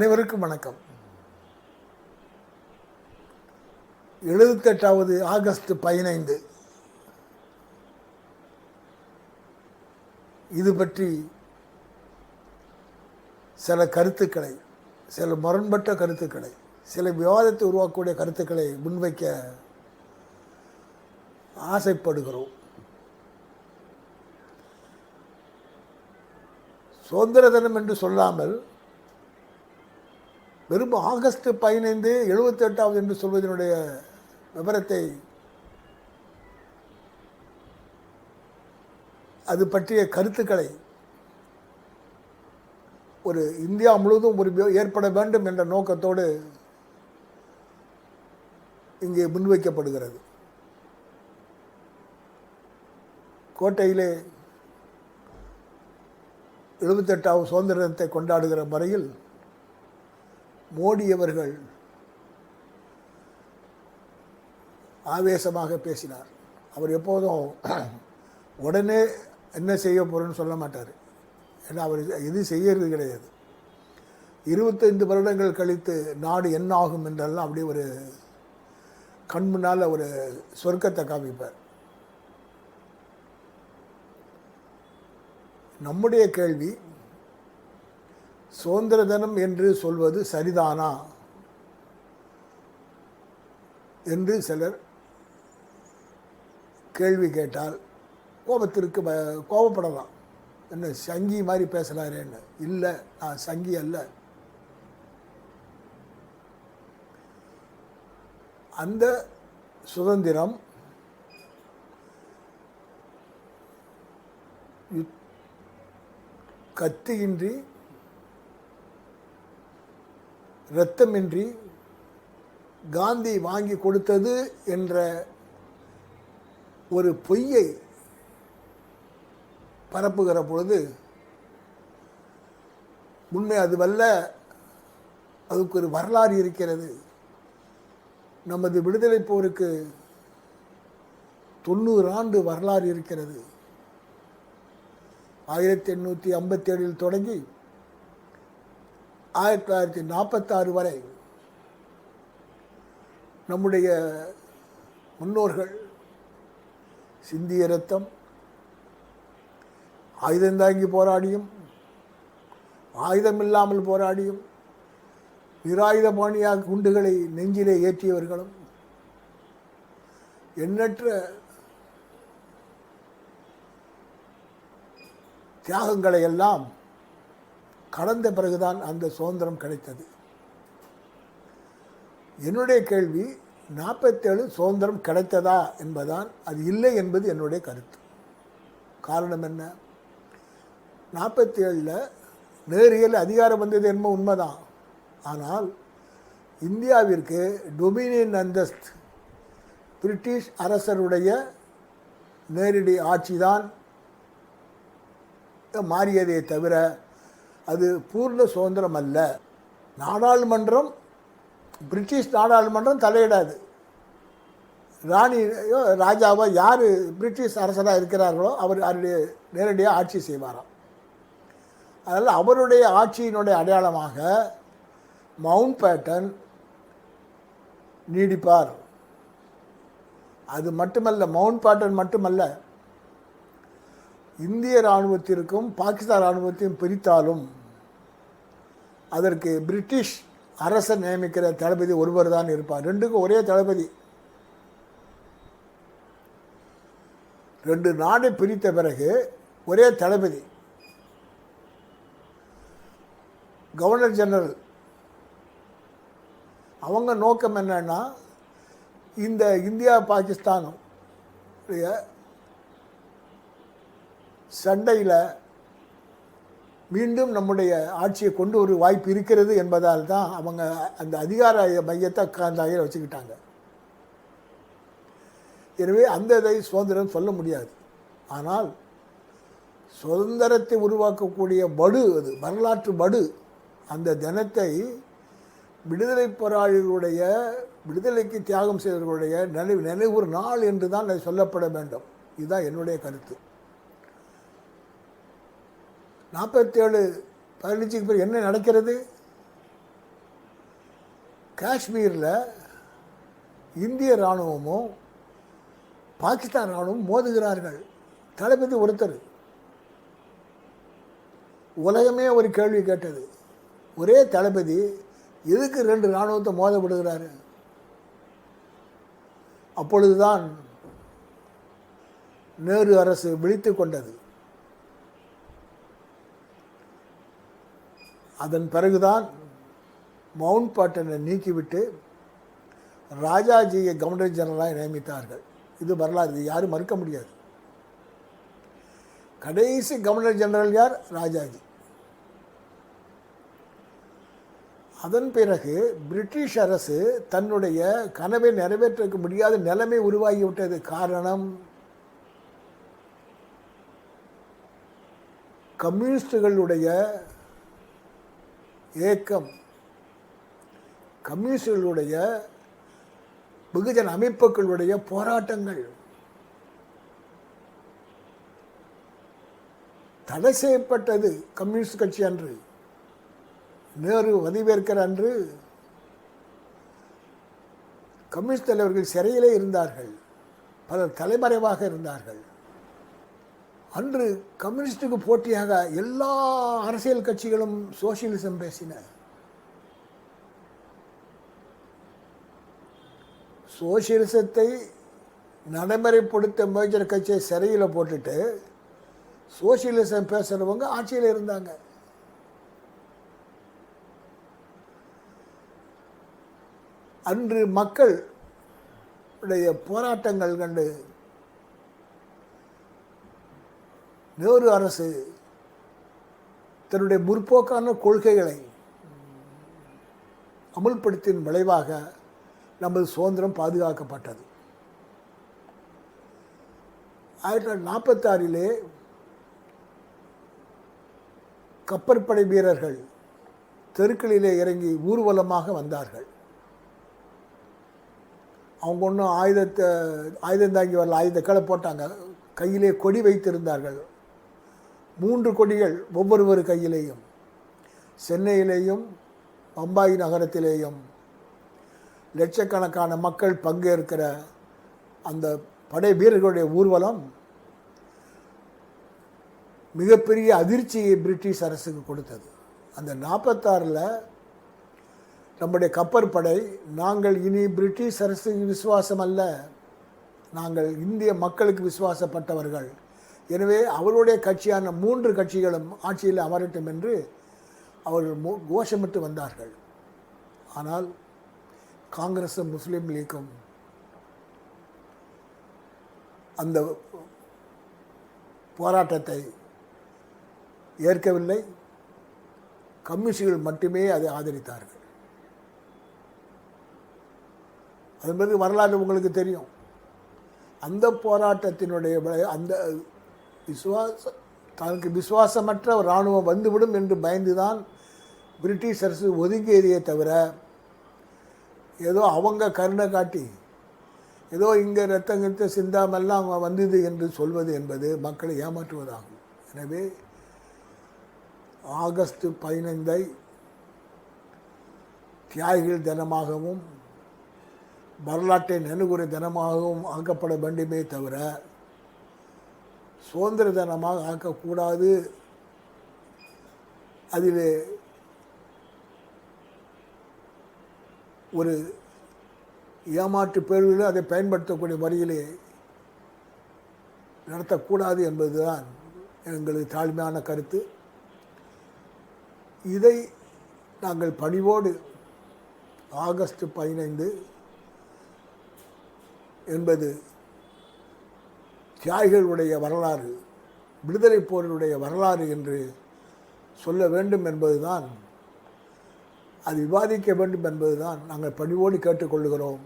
அனைவருக்கும் வணக்கம். எழுபத்தெட்டாவது ஆகஸ்ட் பதினைந்து. இது பற்றி சில கருத்துக்களை சில முரண்பட்ட கருத்துக்களை சில விவாதத்தை உருவாக்கக்கூடிய கருத்துக்களை முன்வைக்க ஆசைப்படுகிறோம். சுதந்திர தினம் என்று சொல்லாமல் வெறும் ஆகஸ்ட் பதினைந்து எழுபத்தெட்டாவது என்று சொல்வதனுடைய விவரத்தை அது பற்றிய கருத்துக்களை ஒரு இந்தியா முழுவதும் ஒரு ஏற்பட வேண்டும் என்ற நோக்கத்தோடு இங்கே முன்வைக்கப்படுகிறது. கோட்டையிலே எழுபத்தெட்டாவது சுதந்திர தினத்தை கொண்டாடுகிற முறையில் மோடி அவர்கள் ஆவேசமாக பேசினார். அவர் எப்போதும் உடனே என்ன செய்ய போகிறேன்னு சொல்ல மாட்டார். ஏன்னா அவர் இது செய்யறது கிடையாது. இருபத்தைந்து வருடங்கள் கழித்து நாடு என்ன ஆகும் என்றெல்லாம் அப்படியே ஒரு கண் முன்னால் ஒரு சொர்க்கத்தை காமிப்பார். நம்முடைய கேள்வி சுதந்திர தினம் என்று சொல்வது சரிதானா? என்று சிலர் கேள்வி கேட்டால் கோபத்திற்கு ப- கோபப்படலாம். என்ன சங்கி மாதிரி பேசுகிறாரேன்னு இல்லை நான் சங்கி அல்ல. அந்த சுதந்திரம் கத்தியின்றி இரத்தமின்றி காந்தி வாங்கி கொடுத்தது என்ற ஒரு பொய்யை பரப்புகிற பொழுது உண்மை அதுவல்ல அதுக்கு ஒரு வரலாறு இருக்கிறது. நமது விடுதலை போருக்கு தொண்ணூறு ஆண்டு வரலாறு இருக்கிறது. ஆயிரத்தி எண்ணூற்றி ஐம்பத்தேழில் தொடங்கி ஆயிரத்தி தொள்ளாயிரத்தி நாற்பத்தாறு வரை நம்முடைய முன்னோர்கள் சிந்திய ரத்தம் ஆயுதந்தாங்கி போராடியும் ஆயுதம் இல்லாமல் போராடியும் நிராயுதபாணியாக குண்டுகளை நெஞ்சிலே ஏற்றியவர்களும் எண்ணற்ற தியாகங்களை எல்லாம் கடந்த பிறகுதான் அந்த சுதந்திரம் கிடைத்தது. என்னுடைய கேள்வி நாற்பத்தேழு சுதந்திரம் கிடைத்ததா என்பதான் அது இல்லை என்பது என்னுடைய கருத்து. காரணம் என்ன? நாற்பத்தி ஏழில் நேரியல் அதிகாரம் வந்தது என்னமோ உண்மைதான். ஆனால் இந்தியாவிற்கு டொமினியன் அந்தஸ்த் பிரிட்டிஷ் அரசருடைய நேரடி ஆட்சிதான் மாறியதே தவிர அது பூர்ண சுதந்திரம் அல்ல. நாடாளுமன்றம் பிரிட்டிஷ் நாடாளுமன்றம் தலையிடாது. ராணியோ ராஜாவோ யார் பிரிட்டிஷ் அரசராக இருக்கிறார்களோ அவர் அவருடைய நேரடியாக ஆட்சி செய்வாராம். அதனால் அவருடைய ஆட்சியினுடைய அடையாளமாக மவுண்ட் பேட்டன் நீடிப்பார். அது மட்டுமல்ல மவுண்ட் பேட்டன் மட்டுமல்ல இந்திய இராணுவத்திற்கும் பாகிஸ்தான் இராணுவத்தையும் பிரித்தாலும் அதற்கு பிரிட்டிஷ் அரசர் நியமிக்கிற தளபதி ஒருவர் தான் இருப்பார். ரெண்டுக்கும் ஒரே தளபதி. ரெண்டு நாடு பிரித்த பிறகு ஒரே தளபதி. Governor general. அவங்க நோக்கம் என்னன்னா இந்த இந்தியா பாகிஸ்தானும் சண்டையில் மீண்டும் நம்முடைய ஆட்சியை கொண்டு ஒரு வாய்ப்பு இருக்கிறது என்பதால் தான் அவங்க அந்த அதிகார மையத்தை காந்தாயில் வச்சுக்கிட்டாங்க. எனவே அந்த இதை சுதந்திரம் சொல்ல முடியாது. ஆனால் சுதந்திரத்தை உருவாக்கக்கூடிய படு அது வரலாற்று படு அந்த தினத்தை விடுதலை போராளிகளுடைய விடுதலைக்கு தியாகம் செய்தவர்களுடைய நினைவு நினைவு நாள் என்று தான் அது சொல்லப்பட வேண்டும். இதுதான் என்னுடைய கருத்து. நாற்பத்தேழு பதினஞ்சுக்கு பிறகு என்ன நடக்கிறது? காஷ்மீரில் இந்திய இராணுவமும் பாகிஸ்தான் இராணுவம் மோதுகிறார்கள். தளபதி ஒருத்தர். உலகமே ஒரு கேள்வி கேட்டது. ஒரே தளபதி எதுக்கு ரெண்டு இராணுவத்தை மோத விடுகிறாரு அப்பொழுதுதான் நேரு அரசு விழித்து கொண்டது. அதன் பிறகுதான் மவுண்ட் பாட்டனை நீக்கிவிட்டு ராஜாஜியை கவர்னர் ஜெனரலாக நியமித்தார்கள். இது வரலாறு இது யாரும் மறுக்க முடியாது. கடைசி கவர்னர் ஜெனரல் யார்? ராஜாஜி. அதன் பிறகு பிரிட்டிஷ் அரசு தன்னுடைய கனவை நிறைவேற்ற முடியாத நிலைமை உருவாகிவிட்டது காரணம் கம்யூனிஸ்டுகளுடைய ஏக்கம். கம்யூனிஸ்டுகளுடைய வெகுஜன அமைப்புகளுடைய போராட்டங்கள். தடை செய்யப்பட்டது கம்யூனிஸ்ட் கட்சி அன்று. நேரு வதிவேற்கிற அன்று. கம்யூனிஸ்ட் தலைவர்கள் சிறையிலே இருந்தார்கள். பலர் தலைமறைவாக இருந்தார்கள். அன்று கம்யூனிஸ்டுக்கு போட்டியாக எல்லா அரசியல் கட்சிகளும் சோசியலிசம் பேசின. சோசியலிசத்தை நடைமுறைப்படுத்த மேஜர் கட்சியை சிறையில் போட்டுட்டு சோசியலிசம் பேசுகிறவங்க ஆட்சியில் இருந்தாங்க. அன்று மக்கள் உடைய போராட்டங்கள் கண்டு வேறு அரசு தன்னுடைய முற்போக்கான கொள்கைகளை அமுல்படுத்தின் விளைவாக நமது சுதந்திரம் பாதுகாக்கப்பட்டது. ஆயிரத்தி தொள்ளாயிரத்தி நாற்பத்தாறிலே கப்பற்படை வீரர்கள் தெருக்களிலே இறங்கி ஊர்வலமாக வந்தார்கள். அவங்க ஒன்றும் ஆயுதத்தை ஆயுதம் தாங்கி வரல ஆயுதக்களை போட்டாங்க. கையிலே கொடி வைத்திருந்தார்கள். மூன்று கொடிகள் ஒவ்வொருவர் கையிலேயும். சென்னையிலேயும் பம்பாய் நகரத்திலேயும். லட்சக்கணக்கான மக்கள் பங்கேற்கிற அந்த படை வீரர்களுடைய ஊர்வலம் மிகப்பெரிய அதிர்ச்சியை பிரிட்டிஷ் அரசுக்கு கொடுத்தது. அந்த நாற்பத்தாறில் நம்முடைய கப்பற்படை நாங்கள் இனி பிரிட்டிஷ் அரசுக்கு விசுவாசம் அல்ல நாங்கள் இந்திய மக்களுக்கு விசுவாசப்பட்டவர்கள் எனவே அவருடைய கட்சியான மூன்று கட்சிகளும் ஆட்சியில் அமரட்டும் என்று அவர்கள் மோ- கோஷமிட்டு வந்தார்கள். ஆனால் காங்கிரஸும் முஸ்லீம் லீக்கும் அந்த போராட்டத்தை ஏற்கவில்லை. கம்யூனிஸ்டுகள் மட்டுமே அதை ஆதரித்தார்கள். அது பிறகு வரலாறு உங்களுக்கு தெரியும். அந்த போராட்டத்தினுடைய அந்த விசுவாச தனக்கு விசுவாசமற்ற ஒரு இராணுவம் வந்துவிடும் என்று பயந்துதான் பிரிட்டிஷ் அரசு ஒதுங்கியதையே தவிர ஏதோ அவங்க கருணை காட்டி ஏதோ இங்கே ரத்தங்கத்தை சிந்தாமெல்லாம் அவங்க வந்தது என்று சொல்வது என்பது மக்களை ஏமாற்றுவதாகும். எனவே ஆகஸ்ட் பதினைந்தை தியாகிகள் தினமாகவும் வரலாற்றை நினைவுகூர தினமாகவும் ஆக்கப்பட வேண்டுமே தவிர சுதந்திர தினமாக ஆக்கக்கூடாது. அதில் ஒரு ஏமாற்று பேர்களும் அதை பயன்படுத்தக்கூடிய வழியிலே நடத்தக்கூடாது என்பதுதான் எங்களது தாழ்மையான கருத்து. இதை நாங்கள் பணிவோடு ஆகஸ்ட் பதினைந்து என்பது தியாகிகளுடைய வரலாறு விடுதலை போரினுடைய வரலாறு என்று சொல்ல வேண்டும் என்பதுதான் அது விவாதிக்க வேண்டும் என்பதுதான் நாங்கள் பணிவோடு கேட்டுக்கொள்கிறோம்.